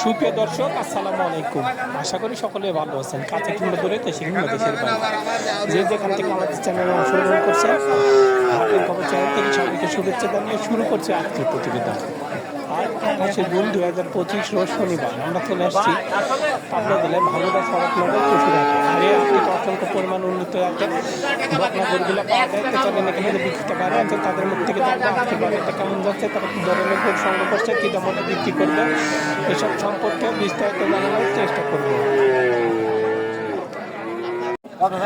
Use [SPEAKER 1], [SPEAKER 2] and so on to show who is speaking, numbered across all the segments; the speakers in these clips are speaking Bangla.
[SPEAKER 1] সুপ্রিয় দর্শক, আসসালামু আলাইকুম। আশা করি সকলে ভালো আছেন। কাছে কিংবা দূরে দেশে কিংবা দেশের বাইরে যে যেখান থেকে আমাদের চ্যানেলে অংশগ্রহণ করছে ভারতের খবর চ্যানেল থেকে সবাইকে শুভেচ্ছা জানিয়ে শুরু করছে আজকের প্রতিবেদন। আঠাশে জুন দু হাজার পঁচিশ রোজ শনিবার। আমরা চলে আসছি পাবনা জেলায় ভালোটা সড়ক নগর পশুরহাটে আর এই হাটটি অত্যন্ত পরিমাণ উন্নত আছে। বকনা পাওয়া যায়। তো চলেন এখানে যে বিক্রিটা বাইরে আছে, তাদের মুখ থেকে দেখব আজকে বাজারটা কেমন যাচ্ছে, তারা কী ধরনের গরু সংগ্রহ করছে, কী দামে বিক্রি করবে, এসব সম্পর্কে বিস্তারিত জানানোর চেষ্টা করবে।
[SPEAKER 2] আল্লাহ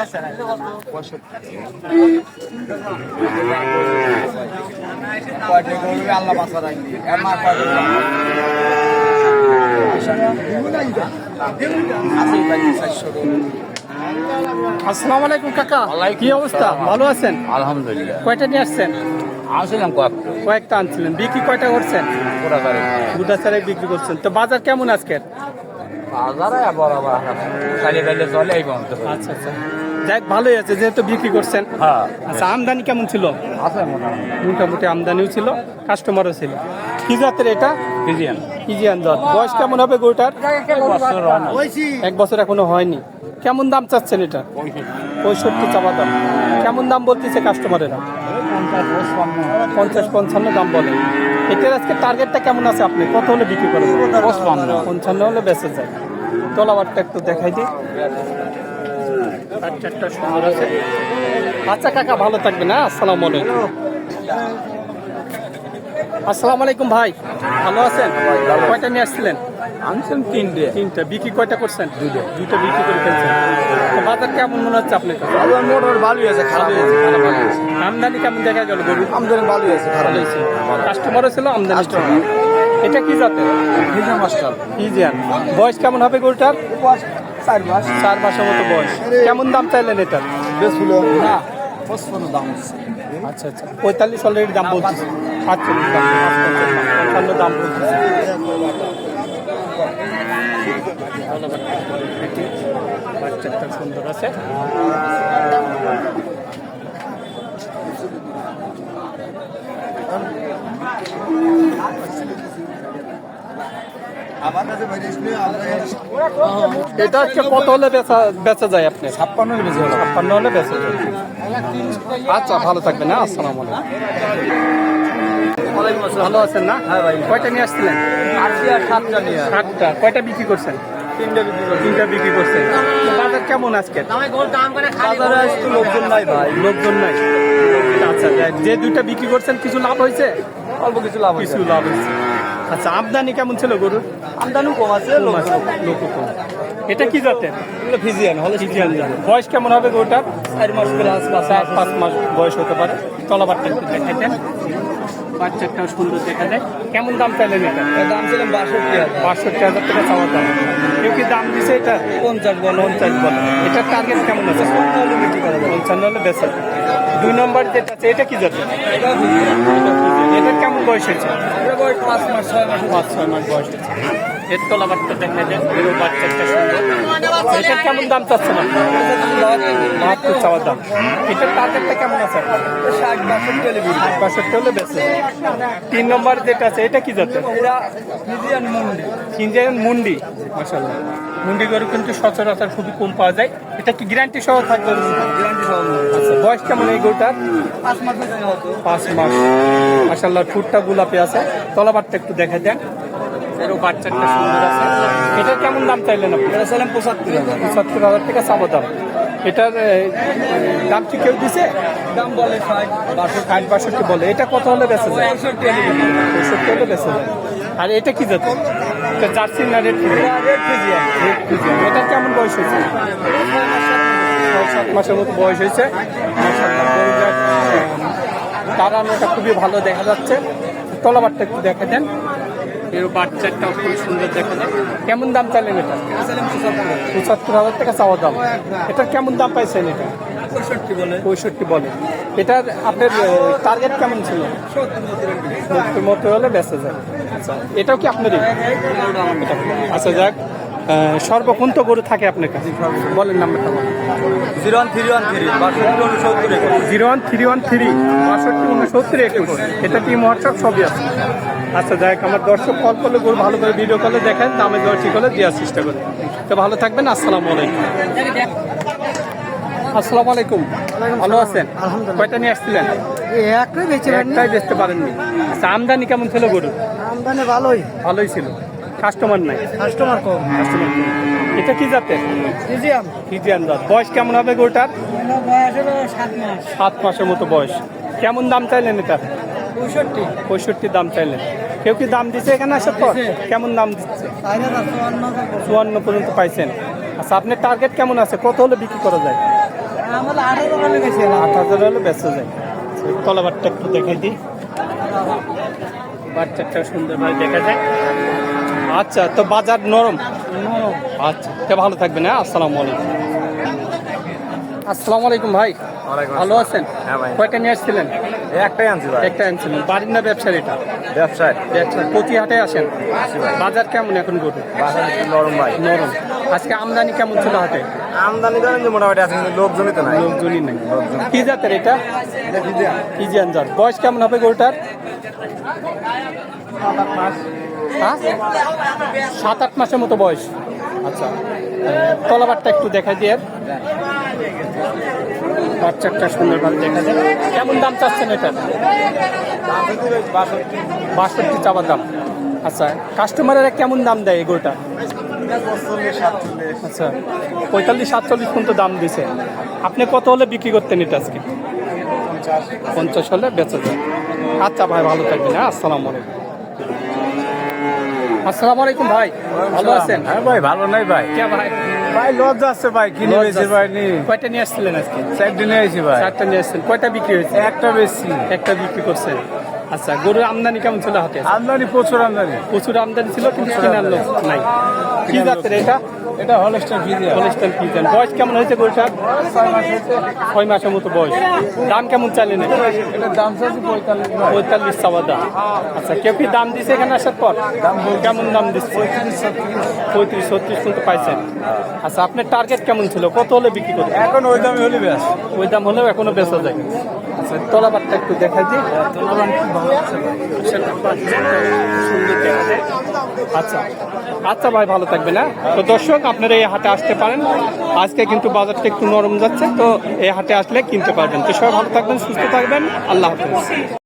[SPEAKER 2] রাখবি
[SPEAKER 1] আসসালামু আলাইকুম কাকা। কি অবস্থা? ভালো আছেন?
[SPEAKER 2] আলহামদুলিল্লাহ।
[SPEAKER 1] কয়টা নিয়ে আসছেন?
[SPEAKER 2] আসলাম কয়েক।
[SPEAKER 1] কয়েকটা আনছিলেন। বিক্রি কয়টা করছেন? দুটা চারে বিক্রি করছেন। তো বাজার কেমন আজকের?
[SPEAKER 2] চলে এই
[SPEAKER 1] আচ্ছা আচ্ছা। যাক ভালোই আছে যেহেতু বিক্রি করছেন।
[SPEAKER 2] হ্যাঁ।
[SPEAKER 1] আচ্ছা আমদানি কেমন ছিল?
[SPEAKER 2] আছে মোটামুটি।
[SPEAKER 1] আমদানিও ছিল কাস্টমারও ছিল। কি জাতের এটা?
[SPEAKER 2] ফিজিয়ান
[SPEAKER 1] ইজিয়ান জাত। বয়স কেমন হবে গরুটার?
[SPEAKER 2] না
[SPEAKER 1] এক বছর এখনও হয়নি। কেমন দাম চাচ্ছেন এটা? পঁয়ষট্টি চাপা দাম। কেমন দাম বলতেছে কাস্টমারেরা পঞ্চাশ পঞ্চান্ন দাম বলে। এটার আজকে টার্গেটটা কেমন আছে আপনি? কত হলে বিক্রি করবেন পঞ্চান্ন হলে বেঁচে যায়। তলাবারটা একটু দেখাই দিই। বাচ্চাটা সুন্দর আছে আচ্ছা কাকা ভালো থাকবে না আসসালামু আলাইকুম। আসসালামু আলাইকুম ভাই ভালো আছেন? কয়টা নিয়ে আসছিলেন?
[SPEAKER 2] আনছেন তিনটে।
[SPEAKER 1] তিনটা। বিক্রি কয়টা করছেন? দুটো দুটো বিক্রি করে ফেলছেন। বাজার কেমন মনে হচ্ছে আপনার কাছে
[SPEAKER 2] আবার মোটর ভালোই আছে। খারাপ হয়েছে
[SPEAKER 1] আমদানি কেমন দেখা গেল গরু
[SPEAKER 2] আমদানি ভালোই আছে খারাপ
[SPEAKER 1] ছিল কাস্টমারও ছিল। আমদানি এটা কি জাতের?
[SPEAKER 2] Friesian master.
[SPEAKER 1] ইজিয়ান বয়স কেমন হবে গরুটার?
[SPEAKER 2] চার মাস।
[SPEAKER 1] চার মাসের মতো বয়স। কেমন দাম চাইলেন এটার?
[SPEAKER 2] বেশ হলো। না পঁচপান্ন দাম
[SPEAKER 1] আচ্ছা আচ্ছা। পঁয়তাল্লিশ অলরেডি দাম বলতেছে। আটচল্লিশ দাম পঞ্চান্ন দাম বলতেছে। বাচ্চাটা সুন্দর আছে। এটা হচ্ছে কত হলে বেচা বেচা যায় আপনি?
[SPEAKER 2] ছাপ্পান্ন হলো
[SPEAKER 1] ছাপ্পান্ন হলে বেচা যায়। আচ্ছা ভালো থাকবেন আসসালামু আলাইকুম। ভালো আছেন না?
[SPEAKER 2] হ্যাঁ ভাই।
[SPEAKER 1] কয়টা নিয়ে আসছিলেন?
[SPEAKER 2] আর সাতটা নিয়ে।
[SPEAKER 1] সাতটা। কয়টা বিক্রি করছেন?
[SPEAKER 2] তিনটা বিক্রি করে
[SPEAKER 1] তিনটা বিক্রি করছেন। বাজার কেমন আজকে?
[SPEAKER 2] বাজারে লোকজন নাই ভাই
[SPEAKER 1] লোকজন নাই। আচ্ছা যে দুইটা বিক্রি করছেন কিছু লাভ হয়েছে?
[SPEAKER 2] অল্প কিছু লাভ হয়েছে।
[SPEAKER 1] কিছু লাভ হয়েছে। আচ্ছা আমদানি কেমন ছিল গরুর?
[SPEAKER 2] আমদানি কম আছে
[SPEAKER 1] লোক কম এটা কি জাতের?
[SPEAKER 2] এগুলো ফিজিয়ান হলে
[SPEAKER 1] ফিজিয়ান জাত। বয়স কেমন হবে গরুটার
[SPEAKER 2] চার মাস করে আসবে
[SPEAKER 1] চার পাঁচ মাস বয়স হতে পারে। তলাবারটা একটু দেখাইতেন বাচ্চাটাও সুন্দর দেখা যায়। কেমন দাম চাইলেন এটা?
[SPEAKER 2] দাম ছিলাম বাষট্টি হাজার।
[SPEAKER 1] বাষট্টি হাজার টাকা চাওয়ার দাম। কেউ কি দাম দিছে এটা?
[SPEAKER 2] পঞ্চাশ বল।
[SPEAKER 1] পঞ্চাশ বলে। এটার টার্গেট কেমন আছে?
[SPEAKER 2] হলে বিক্রি করা
[SPEAKER 1] পঞ্চান্ন হলে বেশি দুই নম্বর যেটা আছে এটা কি যাচ্ছে
[SPEAKER 2] এটা
[SPEAKER 1] এটার কেমন বয়স হয়েছে?
[SPEAKER 2] বয়স পাঁচ মাস ছয় মাস
[SPEAKER 1] পাঁচ ছয় মাস বয়স হয়েছে। এর তলাবারটা দেখা যায় এরও বাচ্চাটা সুন্দর। এটার কেমন দাম বাহাত্তর চাওয়ার দাম। এটার টার্গেটটা কেমন আছে?
[SPEAKER 2] ষাট বাষট্টি হলে বিক্রি।
[SPEAKER 1] বাষট্টি হলে বেশি তিন নম্বর যেটা আছে এটা কি যাচ্ছে
[SPEAKER 2] মন্ডি।
[SPEAKER 1] মুন্ডি। মাসাল্লাহ মুন্ডি গরু কিন্তু সচরাচর খুবই কম পাওয়া যায়। এটা কি গ্যারান্টি সহ থাকবে
[SPEAKER 2] গ্যারান্টি সহ
[SPEAKER 1] আচ্ছা বয়স কেমন এই গরুটার?
[SPEAKER 2] পাঁচ মাস
[SPEAKER 1] পাঁচ মাস। মাসাল্লাহ ফুটটা গোলাপি আছে। তলাবারটা একটু দেখা দেন। এরও বাচ্চাটা সুন্দর আছে। এটা কেমন দাম চাইলেন আপনি?
[SPEAKER 2] এটা ছিলাম পঁচাত্তর হাজার।
[SPEAKER 1] পঁচাত্তর হাজার টাকা চাবো দাম। এটার দাম কি কেউ দিছে?
[SPEAKER 2] দাম বলে ষাট বাষট্টি।
[SPEAKER 1] ষাট বাষট্টি বলে। এটা কত হলে বেঁচে যায়?
[SPEAKER 2] পঁয়ষট্টি হলে
[SPEAKER 1] বেঁচে যায়। আর এটা কি যাচ্ছে এটা জার্সি না red
[SPEAKER 2] red Fijian
[SPEAKER 1] red Fijian এটা কেমন বয়স হয়েছে? সাত মাসের মতো বয়স হয়েছে। দাঁড়ানোটা খুবই ভালো দেখা যাচ্ছে। তলাবারটা একটু দেখা দেন। এর বাচ্চাটাও খুব সুন্দর দেখা যায়। কেমন দাম চাইলেন এটা?
[SPEAKER 2] পঁচাত্তর।
[SPEAKER 1] হাজার টাকা চাওয়া দাম। এটার কেমন দাম পাইছেন এটা?
[SPEAKER 2] পঁয়ষট্টি বলে।
[SPEAKER 1] পঁয়ষট্টি বলে। এটার আপনার টার্গেট কেমন ছিল?
[SPEAKER 2] সত্তর মতো
[SPEAKER 1] হলে বেঁচে যায়। আচ্ছা এটাও কি আপনারই? আচ্ছা যাক সর্বক্ষণ তো গরু থাকে আপনার কাছে। বলেন নাম্বারটা বলেন।
[SPEAKER 2] Zero one three one three বাষট্টি উনসত্তর
[SPEAKER 1] zero one three one three বাষট্টি উনসত্তর একুশ। এটা টিম হোয়াটসঅ্যাপ সবই আছে। আচ্ছা যাই আমার দর্শক কল করলে গরু ভালো করে ভিডিও কলে দেখেন দামে দর ঠিক হলে দেওয়ার চেষ্টা করি। তো ভালো থাকবেন আসসালামু আলাইকুম। আসসালামু আলাইকুম। ভালো আছেন? কয়টা নিয়ে আসছিলেন?
[SPEAKER 3] একটাই বেঁচে
[SPEAKER 1] একটাই বেচতে পারেননি। আচ্ছা আমদানি কেমন ছিল গরু?
[SPEAKER 3] আমদানি ভালোই।
[SPEAKER 1] ভালোই ছিল। কাস্টমার নাই?
[SPEAKER 3] কাস্টমার কম।
[SPEAKER 1] কাস্টমার এটা কি জাতের?
[SPEAKER 3] মিউজিয়াম
[SPEAKER 1] ফিজিয়ান জাত। বয়স কেমন হবে গরুটার?
[SPEAKER 3] সাত মাস।
[SPEAKER 1] সাত মাসের মতো বয়স। কেমন দাম চাইলেন এটা?
[SPEAKER 3] পঁয়ষট্টি।
[SPEAKER 1] পঁয়ষট্টি দাম চাইলেন। কেউ কি দাম দিচ্ছে এখানে আসার পর? কেমন দাম দিচ্ছে?
[SPEAKER 3] চুয়ান্ন
[SPEAKER 1] পর্যন্ত পাইছেন। আচ্ছা আপনার টার্গেট কেমন আছে? কত হলে বিক্রি করা যায়?
[SPEAKER 3] আট হাজার হলে
[SPEAKER 1] বেচা যায়। তলাবারটা একটু দেখাই দিই। বাচ্চাটা সুন্দরভাবে দেখা যায়। আচ্ছা তো বাজার নরম? আচ্ছা ভালো থাকবেন হ্যাঁ? আসসালামু আলাইকুম। আসসালামু আলাইকুম ভাই। ভালো আছেন?
[SPEAKER 2] হ্যাঁ
[SPEAKER 1] কয়টা নিয়ে আসছিলেন?
[SPEAKER 2] একটাই আনছি ভাই।
[SPEAKER 1] একটা আনছিলেন। বাড়ির না ব্যবসার এটা?
[SPEAKER 2] ব্যবসায়
[SPEAKER 1] ব্যবসা প্রতি হাটে আসেন বাজার কেমন এখন গরু?
[SPEAKER 2] নরম ভাই।
[SPEAKER 1] নরম। আজকে আমদানি কেমন ছিল হাটে?
[SPEAKER 2] আমদানি জানেন যে মোটামুটি আছে কিন্তু লোকজনই তো নাই।
[SPEAKER 1] লোকজনই নেই। কি জাতের এটা? ফিজিয়ান জাত। বয়স কেমন হবে গরুটার? সাত আট মাসের মতো বয়স। আচ্ছা। তলাবারটা একটু দেখা দিয়ে। বাচ্চাটা সুন্দরভাবে দেখা যায়। কেমন দাম চাচ্ছেন এটা? বাষট্টি চাবার দাম। আচ্ছা কাস্টমারেরা কেমন দাম দেয় এই গরুটা? আচ্ছা পঁয়তাল্লিশ সাতচল্লিশ পর্যন্ত দাম দিছে। আপনি কত হলে বিক্রি করতেন এটা আজকে? পঞ্চাশ হলে বেচা যায়। আচ্ছা ভাই ভালো থাকবেন হ্যাঁ আসসালামু আলাইকুম। আসসালামু আলাইকুম ভাই ভালো আছেন?
[SPEAKER 2] হ্যাঁ ভাই ভালো নাই ভাই।
[SPEAKER 1] কে ভাই?
[SPEAKER 2] ভাই লজ্জা আছে ভাই কিনে বেশি ভাই নি।
[SPEAKER 1] কয়টা নিয়ে আসছিলেন আজকে?
[SPEAKER 2] চারটে নিয়ে আসি ভাই।
[SPEAKER 1] চারটা নিয়ে আসছেন। কয়টা বিক্রি হয়েছে?
[SPEAKER 2] একটা বেশি।
[SPEAKER 1] একটা বিক্রি করছেন? আচ্ছা গরুর আমদানি কেমন ছিল হাতে?
[SPEAKER 2] আমদানি প্রচুর আমদানি।
[SPEAKER 1] প্রচুর আমদানি ছিল কিন্তু কেনার লোক নাই। কি জাতের এটা?
[SPEAKER 2] এটা হলস্টার ভিডিও
[SPEAKER 1] হলিস্টান ফিজান বয়স কেমন হয়েছে গরুটার? ছয় মাসের মতো বয়স। দাম কেমন চাইলেন? এটা
[SPEAKER 2] দাম চাচ্ছি পঁয়তাল্লিশ
[SPEAKER 1] পঁয়তাল্লিশ চাওয়া দাম। আচ্ছা কেউ কি দাম দিছে এখানে আসার পর? কেমন দাম দিচ্ছে? পঁয়ত্রিশ ছত্রিশ। পর্যন্ত পাইছেন। আচ্ছা আপনার টার্গেট কেমন ছিল? কত হলে বিক্রি করবেন
[SPEAKER 2] এখন ওই দামে হলে ব্যাস
[SPEAKER 1] ওই দাম হলেও এখনও বেচা যায়। তলাবারটা একটু দেখা দিই। আচ্ছা। আচ্ছা ভাই, ভালো থাকবে না তো দর্শক, আপনারা এই হাটে আসতে পারেন। আজকে কিন্তু বাজারটা একটু নরম যাচ্ছে, তো এই হাটে আসলে কিনতে পারবেন। তো সবাই ভালো থাকবেন, সুস্থ থাকবেন। আল্লাহ হাফেজ।